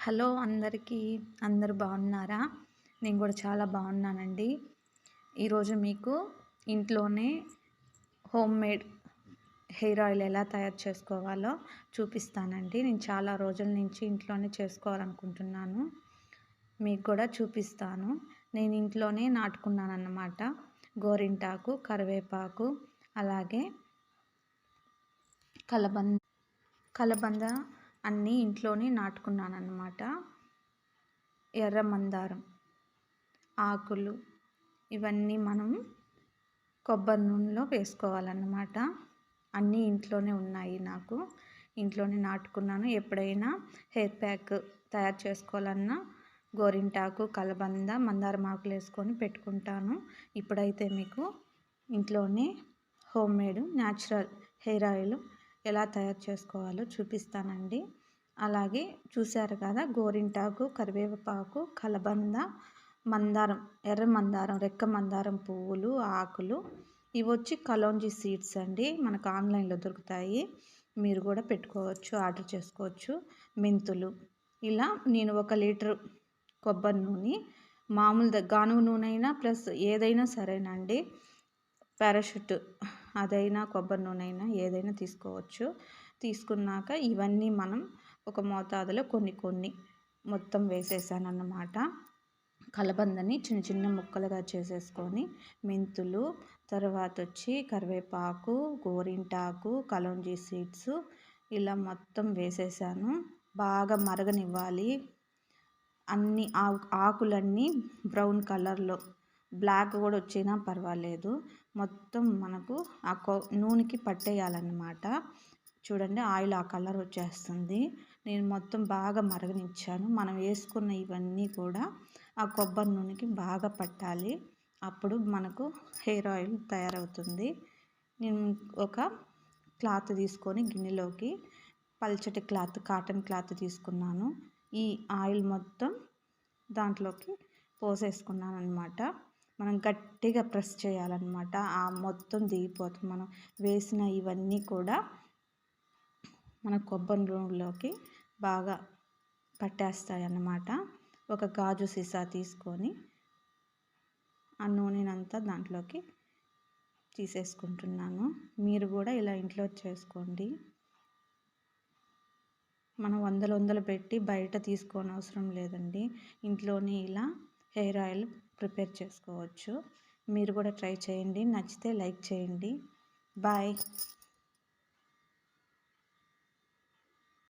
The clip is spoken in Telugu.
హలో అందరికీ అందరు బాగున్నారా? నేను కూడా చాలా బాగున్నానండి. ఈరోజు మీకు ఇంట్లోనే హోమ్ మేడ్ హెయిర్ ఆయిల్ ఎలా తయారు చేసుకోవాలో చూపిస్తానండి. నేను చాలా రోజుల నుంచి ఇంట్లోనే చేసుకోవాలనుకుంటున్నాను. మీకు కూడా చూపిస్తాను. నేను ఇంట్లోనే నాటుకున్నాను అన్నమాట గోరింటాకు కరివేపాకు అలాగే కలబంద కలబంద అన్నీ ఇంట్లోనే నాటుకున్నాను అన్నమాట ఎర్ర మందారం ఆకులు ఇవన్నీ మనం కొబ్బరి నూనెలో వేసుకోవాలన్నమాట. అన్నీ ఇంట్లోనే ఉన్నాయి నాకు. ఇంట్లోనే నాటుకున్నాను. ఎప్పుడైనా హెయిర్ ప్యాక్ తయారు చేసుకోవాలన్నా గోరింటాకు కలబంద మందారం ఆకులు వేసుకొని పెట్టుకుంటాను. ఇప్పుడైతే మీకు ఇంట్లోనే home made natural hair oil ఎలా తయారు చేసుకోవాలో చూపిస్తానండి. అలాగే చూశారు కదా గోరింటాకు కరివేపాకు కలబంద మందారం ఎర్ర మందారం రెక్క మందారం పువ్వులు ఆకులు. ఇవి వచ్చి కలోంజీ సీడ్స్ అండి. మనకు ఆన్లైన్లో దొరుకుతాయి. మీరు కూడా పెట్టుకోవచ్చు ఆర్డర్ చేసుకోవచ్చు. మెంతులు. ఇలా నేను ఒక లీటర్ కొబ్బరి నూనె మామూలు గానుగ నూనె అయినా ప్లస్ ఏదైనా సరేనండి. పారాషూట్ అదైనా కొబ్బరి నూనె అయినా ఏదైనా తీసుకోవచ్చు. తీసుకున్నాక ఇవన్నీ మనం ఒక మోతాదులో కొన్ని కొన్ని మొత్తం వేసేసాను అన్నమాట కలబందని చిన్న చిన్న ముక్కలుగా చేసేసుకొని మెంతులు తర్వాత వచ్చి కరివేపాకు గోరింటాకు కలోంజీ సీడ్స్ ఇలా మొత్తం వేసేసాను. బాగా మరగనివ్వాలి. అన్ని ఆకులన్నీ బ్రౌన్ కలర్లో బ్లాక్ కూడా వచ్చినా పర్వాలేదు. మొత్తం మనకు ఆ కొ నూనెకి పట్టేయాలన్నమాట. చూడండి ఆయిల్ ఆ కలర్ వచ్చేస్తుంది. నేను మొత్తం బాగా మరగనిచ్చాను. మనం వేసుకున్న ఇవన్నీ కూడా ఆ కొబ్బరి నూనెకి బాగా పట్టాలి. అప్పుడు మనకు హెయిర్ ఆయిల్ తయారవుతుంది. నేను ఒక క్లాత్ తీసుకొని గిన్నెలోకి పల్చటి క్లాత్ కాటన్ క్లాత్ తీసుకున్నాను. ఈ ఆయిల్ మొత్తం దాంట్లోకి పోసేసుకున్నాను అనమాట మనం గట్టిగా ప్రెస్ చేయాలన్నమాట. ఆ మొత్తం దిగిపోతుంది. మనం వేసిన ఇవన్నీ కూడా మన కొబ్బరి నూనెలోకి బాగా పట్టేస్తాయి అన్నమాట ఒక గాజు సీసా తీసుకొని ఆ నూనెనంతా దాంట్లోకి తీసేసుకుంటున్నాను. మీరు కూడా ఇలా ఇంట్లో చేసుకోండి. మనం వందలు వందలు పెట్టి బయట తీసుకోని అవసరం లేదండి. ఇంట్లోనే ఇలా హెయిర్ ఆయిల్ ప్రిపేర్ చేసుకోవచ్చు. మీరు కూడా ట్రై చేయండి. నచ్చితే లైక్ చేయండి. బాయ్.